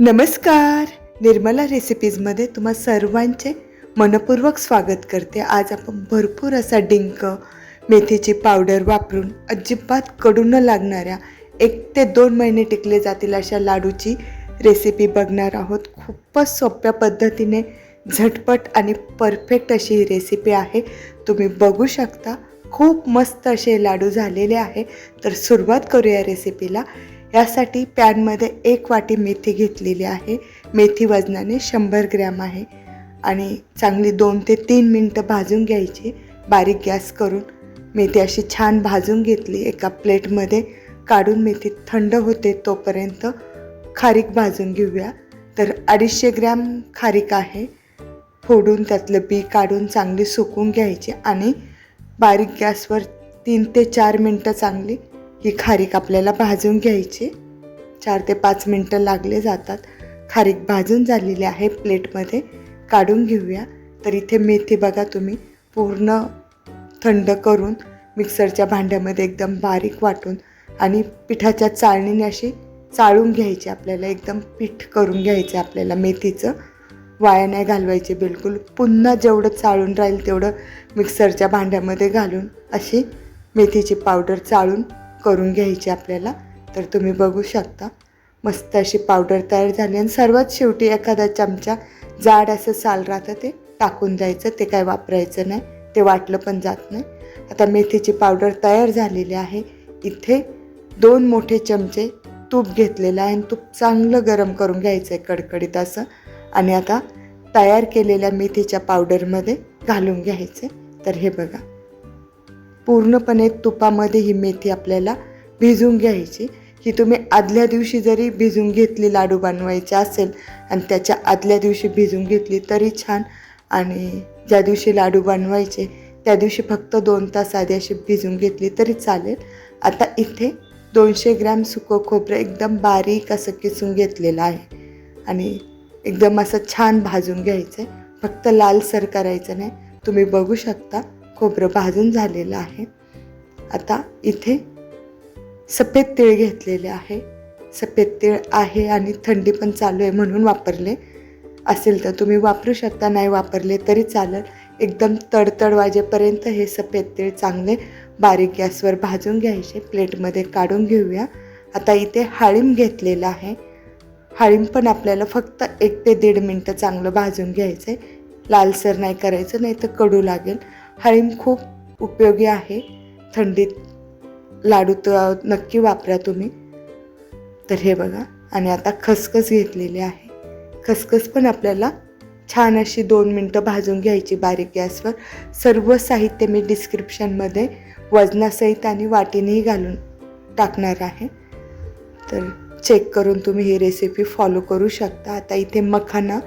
नमस्कार. निर्मला रेसिपीजमध्ये तुम्हा सर्वांचे मनपूर्वक स्वागत करते. आज आपण भरपूर असा डिंक मेथीची पावडर वापरून अजिबात कडू न लागणाऱ्या एक ते दोन महिने टिकले जातील अशा लाडूची रेसिपी बघणार आहोत. खूपच सोप्या पद्धतीने झटपट आणि परफेक्ट अशी ही रेसिपी आहे. तुम्ही बघू शकता खूप मस्त असे लाडू झालेले आहे. तर सुरुवात करूया रेसिपीला यासाठी पॅनमध्ये एक वाटी मेथी घेतलेली आहे. मेथी वजनाने शंभर ग्रॅम आहे. आणि चांगली दोन ते तीन मिनटं भाजून घ्यायची. बारीक गॅस करून मेथी अशी छान भाजून घेतली. एका प्लेटमध्ये काढून मेथी थंड होते तोपर्यंत खारीक भाजून घेऊया. तर अडीचशे ग्रॅम खारीक आहे. फोडून त्यातलं बी काढून चांगली सुकून घ्यायची आणि बारीक गॅसवर तीन ते चार मिनटं चांगली ही खारीक आपल्याला भाजून घ्यायची. चार ते पाच मिनटं लागले जातात. खारीक भाजून झालेली आहे प्लेटमध्ये. काढून घेऊया. तर इथे मेथी बघा तुम्ही. पूर्ण थंड करून मिक्सरच्या भांड्यामध्ये एकदम बारीक वाटून आणि पिठाच्या चाळणीने अशी चाळून घ्यायची आपल्याला. एकदम पीठ करून घ्यायचं आपल्याला मेथीचं. वाया नाही घालवायचे बिलकुल. पुन्हा जेवढं चाळून राहील तेवढं मिक्सरच्या भांड्यामध्ये घालून अशी मेथीची पावडर चाळून करून घ्यायची आपल्याला तर तुम्ही बघू शकता. मस्त अशी पावडर तयार झाली आणि सर्वात शेवटी एखादा चमचा जाड असं साल राहतं ते टाकून द्यायचं ते काय वापरायचं नाही ते वाटलं पण जात नाही. आता मेथीची पावडर तयार झालेली आहे. इथे दोन मोठे चमचे तूप घेतलेलं आहे आणि तूप चांगलं गरम करून घ्यायचं आहे कडकडीत असं. आणि आता तयार केलेल्या मेथीच्या पावडरमध्ये घालून घ्यायचे. तर हे बघा. पूर्णपणे तुपामध्ये ही मेथी आपल्याला भिजून घ्यायची. ही तुम्ही आदल्या दिवशी जरी भिजून घेतली लाडू बनवायचे असेल आणि त्याच्या आदल्या दिवशी भिजून घेतली तरी छान. आणि ज्या दिवशी लाडू बनवायचे त्या दिवशी फक्त दोन तास आधी अशी भिजून घेतली तरी चालेल. आता इथे दोनशे ग्रॅम सुकं खोबरं एकदम बारीक असं किसून घेतलेलं आहे. आणि एकदम असं छान भाजून घ्यायचं आहे फक्त लालसर करायचं नाही. तुम्ही बघू शकता. खोबरं भाजून झालेलं आहे. आता इथे सफेद तीळ घेतलेले आहे. सफेद तीळ आहे आणि थंडी पण चालू आहे म्हणून वापरले. असेल तर तुम्ही वापरू शकता नाही वापरले तरी चालेल. एकदम तडतड वाजेपर्यंत हे सफेद तीळ चांगले बारीक गॅसवर भाजून घ्यायचे. प्लेटमध्ये काढून घेऊया. आता इथे हाळीम घेतलेलं आहे. हाळीम पण आपल्याला फक्त एक ते दीड मिनटं चांगलं भाजून घ्यायचं आहे लालसर नाही करायचं नाही तर कडू लागेल. हळीम खूप उपयोगी आहे. थंडीत लाडू तर नक्की वापरा तुम्ही. तर हे बघा आणि आता खसखस घेतलेली आहे. खसखस पण आपल्याला छान अशी दोन मिनटं भाजून घ्यायची बारीक गॅसवर. सर्व साहित्य मी डिस्क्रिप्शनमध्ये वजनासहित आणि वाटीनेही घालून टाकणार आहे. तर चेक करून तुम्ही ही रेसिपी फॉलो करू शकता. आता इथे मखाना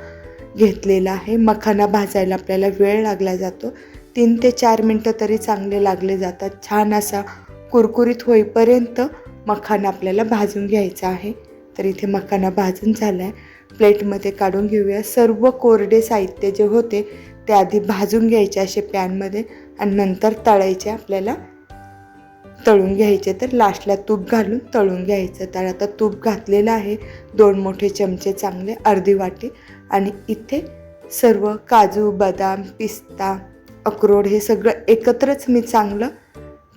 घेतलेला आहे. मखाना भाजायला आपल्याला वेळ लागला जातो. तीन ते चार मिनटं तरी चांगले लागले जातात. छान असा कुरकुरीत होईपर्यंत मखाना आपल्याला भाजून घ्यायचा आहे. तर इथे मखाना भाजून झाला आहे प्लेटमध्ये काढून घेऊया. सर्व कोरडे साहित्य जे होते ते आधी भाजून घ्यायचे असे पॅनमध्ये आणि नंतर तळायचे आपल्याला. तळून घ्यायचे तर लास्टला तूप घालून तळून घ्यायचं. तर आता तूप घातलेलं आहे. दोन मोठे चमचे चांगले अर्धी वाटी. आणि इथे सर्व काजू बदाम पिस्ता अक्रोड हे सगळं एकत्रच मी चांगलं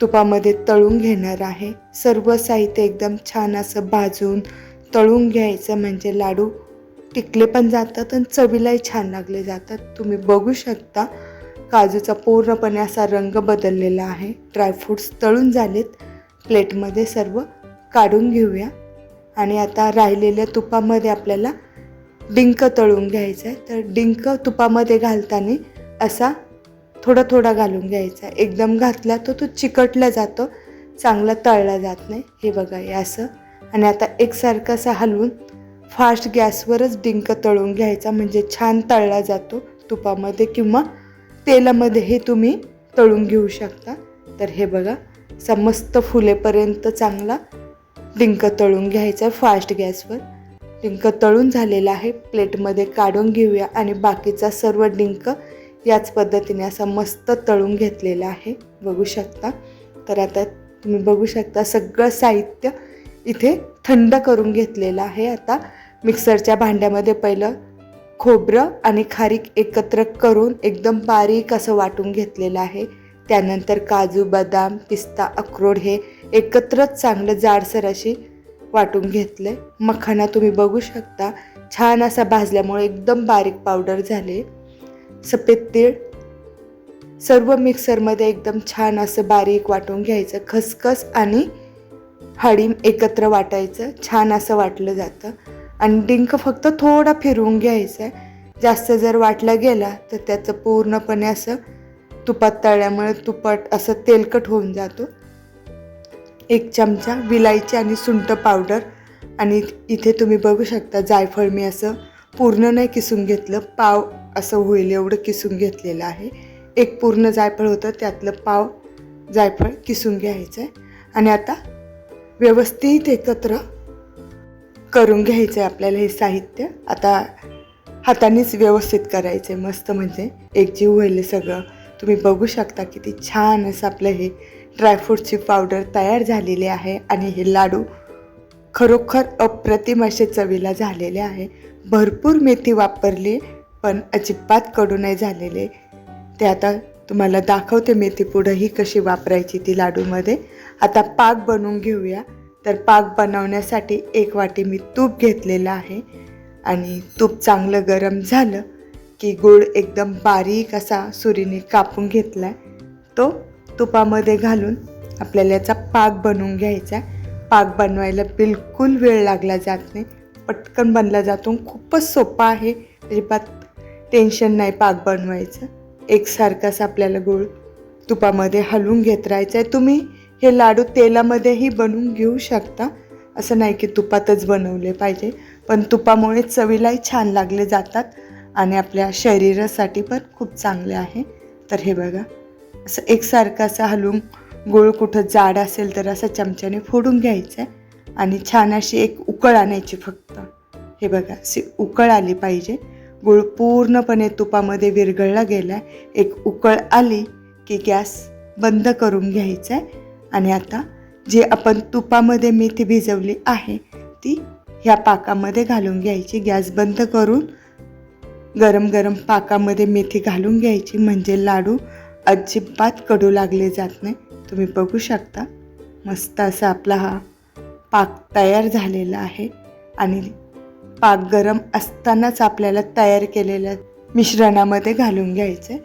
तुपामध्ये तळून घेणार आहे. सर्व साहित्य एकदम छान असं भाजून तळून घ्यायचं म्हणजे लाडू टिकले पण जातात आणि चवीलाही छान लागले जातात. तुम्ही बघू शकता काजूचा पूर्णपणे असा रंग बदललेला आहे. ड्रायफ्रूट्स तळून झालेत. प्लेटमध्ये सर्व काढून घेऊया. आणि आता राहिलेल्या तुपामध्ये आपल्याला डिंक तळून घ्यायचं आहे. तर डिंक तुपामध्ये घालताना असा थोडा थोडा घालून घ्यायचा. एकदम घातला तर तो चिकटला जातो. चांगला तळला जात नाही. हे बघा हे असं. आणि आता एकसारखं असं हलवून फास्ट गॅसवरच डिंक तळून घ्यायचा. म्हणजे छान तळला जातो तुपामध्ये किंवा तेलामध्ये हे तुम्ही तळून घेऊ शकता. तर हे बघा असा मस्त फुलेपर्यंत चांगला डिंक तळून घ्यायचा फास्ट गॅसवर. डिंक तळून झालेला आहे. प्लेटमध्ये काढून घेऊया. आणि बाकीचा सर्व डिंक याच पद्धतीने असा मस्त तळून घेतलेला आहे. बघू शकता. तर आता तुम्ही बघू शकता सगळं साहित्य इथे थंड करून घेतलेलं आहे. आता मिक्सरच्या भांड्यामध्ये पहिलं खोबरं आणि खारीक एकत्र करून एकदम बारीक असं वाटून घेतलेलं आहे. त्यानंतर काजू बदाम पिस्ता अक्रोड हे एकत्रच चांगलं जाडसर अशी वाटून घेतलं मखाना तुम्ही बघू शकता. छान असा भाजल्यामुळे एकदम बारीक पावडर झाले. सफेद तीळ. सर्व मिक्सरमध्ये एकदम छान असं बारीक वाटून घ्यायचं खसखस आणि हळीम एकत्र वाटायचं छान असं वाटलं जातं. आणि डिंक फक्त थोडा फिरवून घ्यायचा. आहे जास्त जर वाटला गेला तर त्याचं पूर्णपणे असं तुपात तळल्यामुळे तुपट असं तेलकट होऊन जातो. एक चमचा विलायची आणि सुंट पावडर. आणि इथे तुम्ही बघू शकता जायफळ मी असं पूर्ण नाही किसून घेतलं पाव असं होईल एवढं किसून घेतलेलं आहे. एक पूर्ण जायफळ होतं त्यातलं पाव जायफळ किसून घ्यायचं आहे आणि आता व्यवस्थित एकत्र करून घ्यायचं आहे आपल्याला हे साहित्य. आता हातानेच व्यवस्थित करायचं आहे मस्त म्हणजे. एकजीव होईल सगळं. तुम्ही बघू शकता किती छान असं आपलं हे ड्रायफ्रूटची पावडर तयार झालेली आहे. आणि हे लाडू खरोखर अप्रतिम असे चवीला झालेले आहे. भरपूर मेथी वापरली. पण अजिबात कडू नाही झालेले. ते आता तुम्हाला दाखवते मेथी पुढं ही कशी वापरायची ती लाडूमध्ये. आता पाक बनवून घेऊया. तर पाक बनवण्यासाठी एक वाटी मी तूप घेतलेलं आहे. आणि तूप चांगलं गरम झालं की गूळ एकदम बारीक असा सुरीने कापून घेतला तो तुपामध्ये घालून आपल्याला याचा पाक बनवून घ्यायचा. पाक बनवायला बिलकुल वेळ लागला जात नाही. पटकन बनला जातो. खूपच सोपा आहे. अजिबात टेन्शन नाही पाक बनवायचं. एकसारखाच आपल्याला गूळ तुपामध्ये हलवून घेत राहायचं आहे तुम्ही हे लाडू तेलामध्येही बनवून घेऊ शकता. असं नाही की तुपातच बनवले पाहिजे. पण तुपामुळे चवीलाही छान लागले जातात आणि आपल्या शरीरासाठी पण खूप चांगले आहे. तर हे बघा असं एकसारखं असं हलवून गुळ कुठं जाड असेल तर असं चमच्याने फोडून घ्यायचं आहे आणि छान अशी एक उकळ आणायची फक्त. हे बघा अशी उकळ आली पाहिजे. गूळ पूर्णपणे तुपामध्ये विरघळला गेला एक उकळ आली की गॅस बंद करून घ्यायचा आहे आणि आता जी आपण तुपामध्ये मेथी भिजवली आहे ती ह्या पाकामध्ये घालून घ्यायची. गॅस बंद करून गरम गरम पाकामध्ये मेथी घालून घ्यायची. म्हणजे लाडू अजिबात कडू लागले जात नाही. तुम्ही बघू शकता. मस्त असा आपला हा पाक तयार झालेला आहे. आणि पाक गरम असतानाच आपल्याला तयार केलेल्या मिश्रणामध्ये घालून घ्यायचं.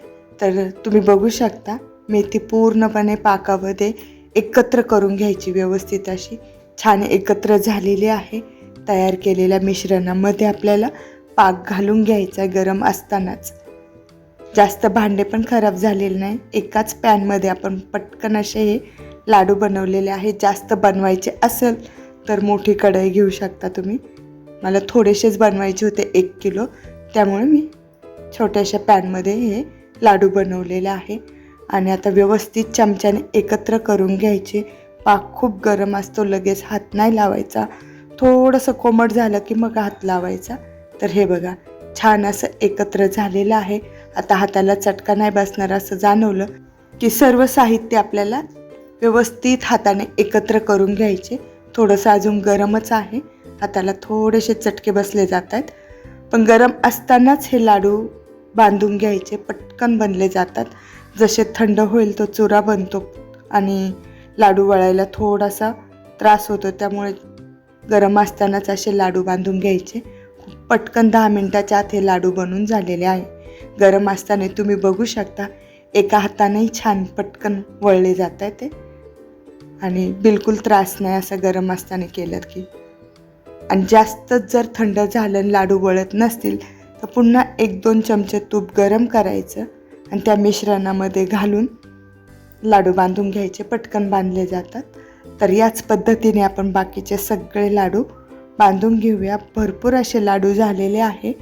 तर तुम्ही बघू शकता मेथी पूर्णपणे पाकामध्ये एकत्र करून घ्यायची व्यवस्थित अशी. छान एकत्र झालेली आहे. तयार केलेल्या मिश्रणामध्ये आपल्याला पाक घालून घ्यायचा गरम असतानाच. जास्त भांडे पण खराब झालेले नाही. एकाच पॅनमध्ये आपण पटकन असे हे लाडू बनवलेले आहे. जास्त बनवायचे असेल तर मोठी कढई घेऊ शकता तुम्ही. मला थोडेसेच बनवायचे होते एक किलो. त्यामुळे मी छोट्याशा पॅनमध्ये हे लाडू बनवलेले आहे. आणि आता व्यवस्थित चमच्याने एकत्र करून घ्यायचे. पाक खूप गरम असतो लगेच हात नाही लावायचा. थोडंसं कोमट झालं की मग हात लावायचा. तर हे बघा छान असं एकत्र झालेलं आहे. आता हाताला चटका नाही बसणार असं जाणवलं की सर्व साहित्य आपल्याला व्यवस्थित हाताने एकत्र करून घ्यायचे. थोडंसं अजून गरमच आहे. हाताला थोडेसे चटके बसले जात आहेत पण गरम असतानाच हे लाडू बांधून घ्यायचे पटकन बनले जातात. जसे थंड होईल तो चुरा बनतो आणि लाडू वळायला थोडासा त्रास होतो त्यामुळे गरम असतानाच असे लाडू बांधून घ्यायचे. पटकन दहा मिनटाच्या आत हे लाडू बनून झालेले आहे. गरम असताना तुम्ही बघू शकता एका हातानेही छान पटकन वळले जात आहे ते आणि बिलकुल त्रास नाही असं गरम असताना केलं की. आणि जास्तच जर थंड झालं आणि लाडू वळत नसतील तर पुन्हा एक दोन चमचे तूप गरम करायचं आणि त्या मिश्रणामध्ये घालून लाडू बांधून घ्यायचे पटकन बांधले जातात. तर याच पद्धतीने आपण बाकीचे सगळे लाडू बांधून घेऊया. भरपूर असे लाडू झालेले आहे.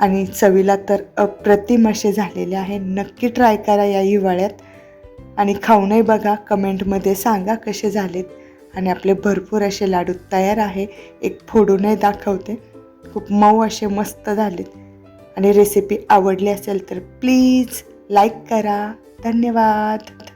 आणि चवीला तर अप्रतिम असे झालेले आहे. नक्की ट्राय करा या हिवाळ्यात. आणि खाऊनही बघा कमेंटमध्ये सांगा कसे झालेत. आणि आपले भरपूर असे लाडू तयार आहे. एक फोडूनही दाखवते. खूप मऊ असे मस्त झालेत. आणि रेसिपी आवडली असेल तर प्लीज लाईक करा. धन्यवाद.